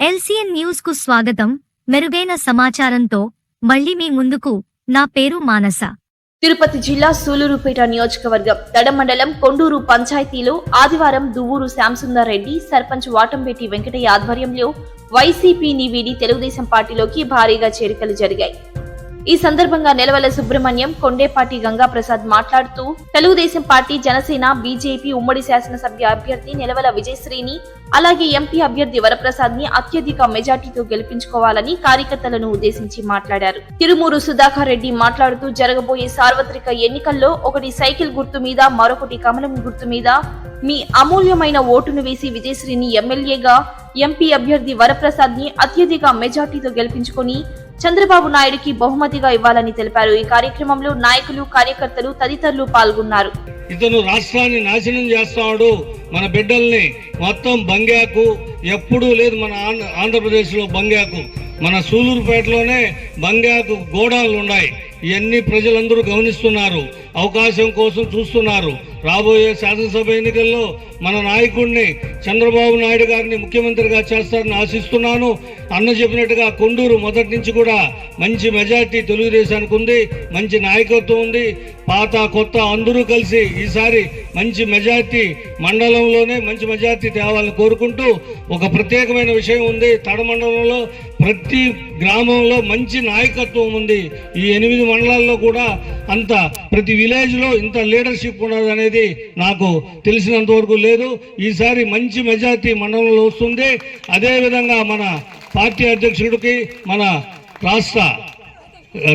LCN న్యూస్కు స్వాగతం. మెరుగైన సమాచారంతో మళ్ళీ మీ ముందుకు నా పేరు మానస. తిరుపతి జిల్లా సూలూరుపేట నియోజకవర్గం దడ మండలం కొండూరు పంచాయతీలో ఆదివారం దువ్వూరు శ్యాంసుందర్ రెడ్డి సర్పంచ్ వాటంపేటి వెంకటయ్య ఆధ్వర్యంలో వైసీపీని వీడి తెలుగుదేశం పార్టీలోకి భారీగా చేరికలు జరిగాయి. ఈ సందర్భంగా నెలవల సుబ్రహ్మణ్యం కొండేపాటి గంగాప్రసాద్ మాట్లాడుతూ తెలుగుదేశం పార్టీ జనసేన బీజేపీ ఉమ్మడి శాసనసభ్య అభ్యర్థి నెలవల విజయశ్రీని అలాగే ఎంపీ అభ్యర్థి వరప్రసాద్ని అత్యధిక మెజార్టీతో గెలిపించుకోవాలని కార్యకర్తలను ఉద్దేశించి మాట్లాడారు. తిరుమూరు సుధాకర్ రెడ్డి మాట్లాడుతూ జరగబోయే సార్వత్రిక ఎన్నికల్లో ఒకటి సైకిల్ గుర్తు మీద మరొకటి కమలం గుర్తు మీద మీ అమూల్యమైన ఓటును వేసి విజయశ్రీని ఎమ్మెల్యేగా ఎంపీ అభ్యర్థి వరప్రసాద్ని అత్యధిక మెజార్టీతో గెలిపించుకొని చంద్రబాబు నాయుడుకి బహుమతిగా ఇవ్వాలని తెలిపారు. ఈ కార్యక్రమంలో నాయకులు కార్యకర్తలు తదితరులు పాల్గొన్నారు. ఇతను రాష్ట్రాన్ని నాశనం చేస్తాడు. మన బిడ్డల్ని మొత్తం బంగ్యాకు ఎప్పుడూ లేదు మన ఆంధ్ర ఆంధ్రప్రదేశ్లో బంగాకు మన సూలూరుపేటలోనే బంగాకు గోడాలు ఉన్నాయి ఇవన్నీ ప్రజలందరూ గమనిస్తున్నారు. అవకాశం కోసం చూస్తున్నారు. రాబోయే శాసనసభ ఎన్నికల్లో మన నాయకుడిని చంద్రబాబు నాయుడు గారిని ముఖ్యమంత్రిగా చేస్తారని ఆశిస్తున్నాను. అన్న చెప్పినట్టుగా కొండూరు మొదటి నుంచి కూడా మంచి మెజార్టీ తెలుగుదేశానికి ఉంది మంచి నాయకత్వం ఉంది. పాత కొత్త అందరూ కలిసి ఈసారి మంచి మెజార్టీ మండలంలోనే మంచి మెజార్టీ తేవాలని కోరుకుంటూ ఒక ప్రత్యేకమైన విషయం ఉంది. తడమండలంలో ప్రతి గ్రామంలో మంచి నాయకత్వం ఉంది. ఈ ఎనిమిది మండలాల్లో కూడా అంత ప్రతి విలేజ్లో ఇంత లీడర్షిప్ ఉన్నది అనేది నాకు తెలిసినంత వరకు లేదు. ఈసారి మంచి మెజార్టీ మండలంలో వస్తుంది. అదేవిధంగా మన పార్టీ అధ్యక్షుడికి మన రాష్ట్ర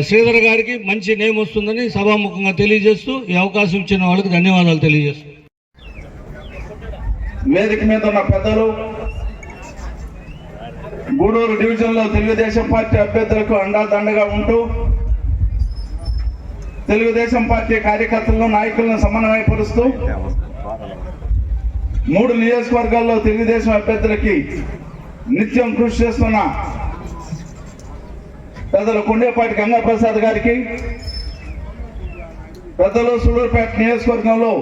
శ్రీధర్ గారికి మంచి నేమ్ వస్తుందని సభాముఖంగా తెలియజేస్తూ ఈ అవకాశం ఇచ్చిన వాళ్ళకి ధన్యవాదాలు తెలియజేస్తూ. వేదిక మీద ఉన్న పెద్దలు గూడూరు డివిజన్లో తెలుగుదేశం పార్టీ అభ్యర్థులకు అండాదండగా ఉంటూ తెలుగుదేశం పార్టీ కార్యకర్తలను నాయకులను సమన్వయపరుస్తూ మూడు నియోజకవర్గాల్లో తెలుగుదేశం అభ్యర్థులకి నిత్యం కృషి చేస్తున్న పెద్దలు కొండేపాటి గంగాప్రసాద్ గారికి పెద్దలు సూళ్ళూరుపేట నియోజకవర్గంలో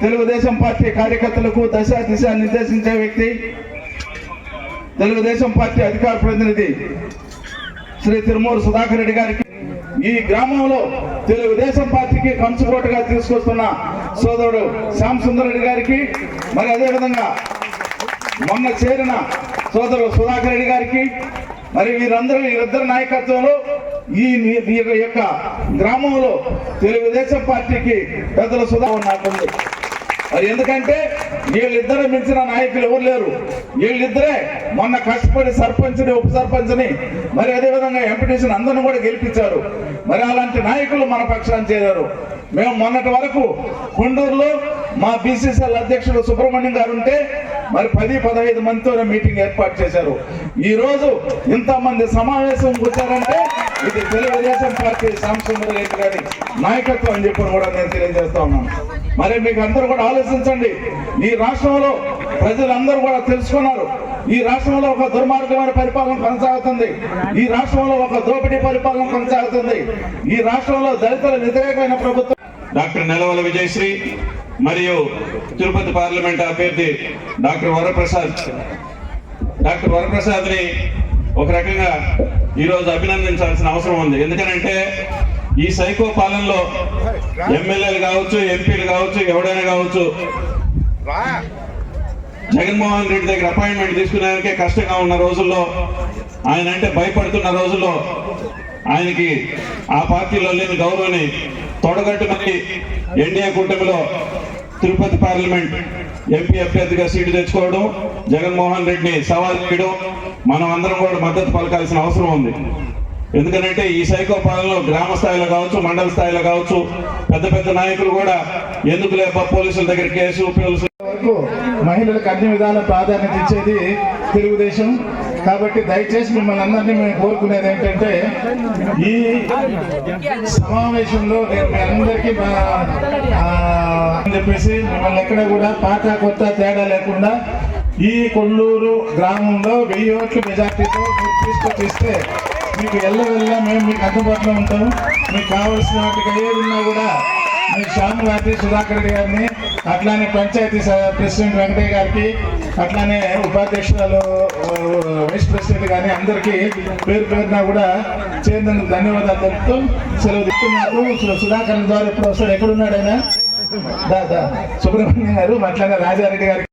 తెలుగుదేశం పార్టీ కార్యకర్తలకు దశ దిశ నిర్దేశించే వ్యక్తి తెలుగుదేశం పార్టీ అధికార ప్రతినిధి శ్రీ తిరుమూరు సుధాకర్ రెడ్డి గారికి ఈ గ్రామంలో తెలుగుదేశం పార్టీకి కంచుకోటగా తీసుకొస్తున్న సోదరుడు శ్యామ్ సుందర్ రెడ్డి గారికి మరి అదేవిధంగా మొన్న చేరిన సోదరుడు సుధాకర్ రెడ్డి గారికి మరి వీరందరూ వీరిద్దరు నాయకత్వంలో ఈ ఈ యొక్క గ్రామంలో తెలుగుదేశం పార్టీకి పెద్దల సుధా నాకుంది. మరి ఎందుకంటే వీళ్ళిద్దరే మించిన నాయకులు ఎవరు లేరు. వీళ్ళిద్దరే మొన్న కష్టపడి సర్పంచ్ని ఉప సర్పంచ్ని మరి అదేవిధంగా ఎంపిటీషన్ అందరిని కూడా గెలిపించారు. మరి అలాంటి నాయకులు మన పక్షాన్ని చేరారు. మేము మొన్నటి వరకు కొండూరులో మా బీసీసీఎల్ అధ్యక్షుడు సుబ్రహ్మణ్యం గారు ఉంటే మరి పది పదహైదు మందితో మీటింగ్ ఏర్పాటు చేశారు. ఈ రోజు ఇంతమంది సమావేశం కూర్చారంటే ఇది తెలుగుదేశం పార్టీ సాంసంద్ర రెడ్డి గారి నాయకత్వం అని చెప్పి కూడా నేను తెలియజేస్తా ఉన్నాను. మరి మీకు అందరూ కూడా ఆలోచించండి. ఈ రాష్ట్రంలో ప్రజలందరూ కూడా తెలుసుకున్నారు. ఈ రాష్ట్రంలో ఒక దుర్మార్గమైన పరిపాలన కొనసాగుతుంది. ఈ రాష్ట్రంలో ఒక దోపిడీ పరిపాలన కొనసాగుతుంది. ఈ రాష్ట్రంలో దళితుల వ్యతిరేకమైన ప్రభుత్వం డాక్టర్ నెలవల విజయశ్రీ మరియు తిరుపతి పార్లమెంట్ అభ్యర్థి డాక్టర్ వరప్రసాద్. డాక్టర్ వరప్రసాద్ని ఒక రకంగా ఈరోజు అభినందించాల్సిన అవసరం ఉంది. ఎందుకనంటే ఈ సైకో పాలనలో ఎమ్మెల్యేలు కావచ్చు ఎంపీలు కావచ్చు ఎవడైనా కావచ్చు. జగన్మోహన్ రెడ్డి దగ్గర అపాయింట్మెంట్ తీసుకునేందుకే కష్టంగా ఉన్న రోజుల్లో ఆయన అంటే భయపడుతున్న రోజుల్లో ఆయనకి ఆ పార్టీలో లేని గౌరవాన్ని తొడగట్టుమని ఎన్డీఏ కూటమిలో తిరుపతి పార్లమెంట్ ఎంపీ అభ్యర్థిగా సీటు తెచ్చుకోవడం జగన్మోహన్ రెడ్డిని సవాల్ చేయడం మనం అందరం కూడా మద్దతు పలకాల్సిన అవసరం ఉంది. ఎందుకంటే ఈ సైకో పాలనలో గ్రామ స్థాయిలో కావచ్చు మండల స్థాయిలో కావచ్చు పెద్ద పెద్ద నాయకులు కూడా ఎందుకు లేక పోలీసుల దగ్గర కేసు పోలీసులు వరకు మహిళలకు అన్ని విధాల ప్రాధాన్యత ఇచ్చేది తెలుగుదేశం. కాబట్టి దయచేసి మిమ్మల్ని అందరినీ మేము కోరుకునేది ఏంటంటే ఈ సమావేశంలో నేను మీ అందరికీ అని చెప్పేసి మిమ్మల్ని ఎక్కడ కూడా పాత కొత్త తేడా లేకుండా ఈ కొల్లూరు గ్రామంలో వెయ్యి ఓట్ల మెజార్టీతో మీరు తీసుకొచ్చి ఇస్తే మీకు ఎల్లవెల్లా మేము మీకు అందుబాటులో ఉంటాం. మీకు కావాల్సిన వాటికి ఏది ఉన్నా కూడా మీ శ్యామ్ గారి సుధాకర్ రెడ్డి గారిని అట్లానే పంచాయతీ స- ప్రెసిడెంట్ వెంకటయ్య గారికి అట్లానే ఉపాధ్యక్షురాలు వైస్ ప్రెసిడెంట్ కానీ అందరికీ పేరు పేరున కూడా చేరినందుకు ధన్యవాదాలు తెలుపుతూ సెలవు తీసుకున్నారు సుధాకర్ ద్వారా ఎప్పుడు వస్తాడు. ఎక్కడున్నాడు ఆయన? దా సుబ్రహ్మణ్యం గారు అట్లానే రాజారెడ్డి గారికి.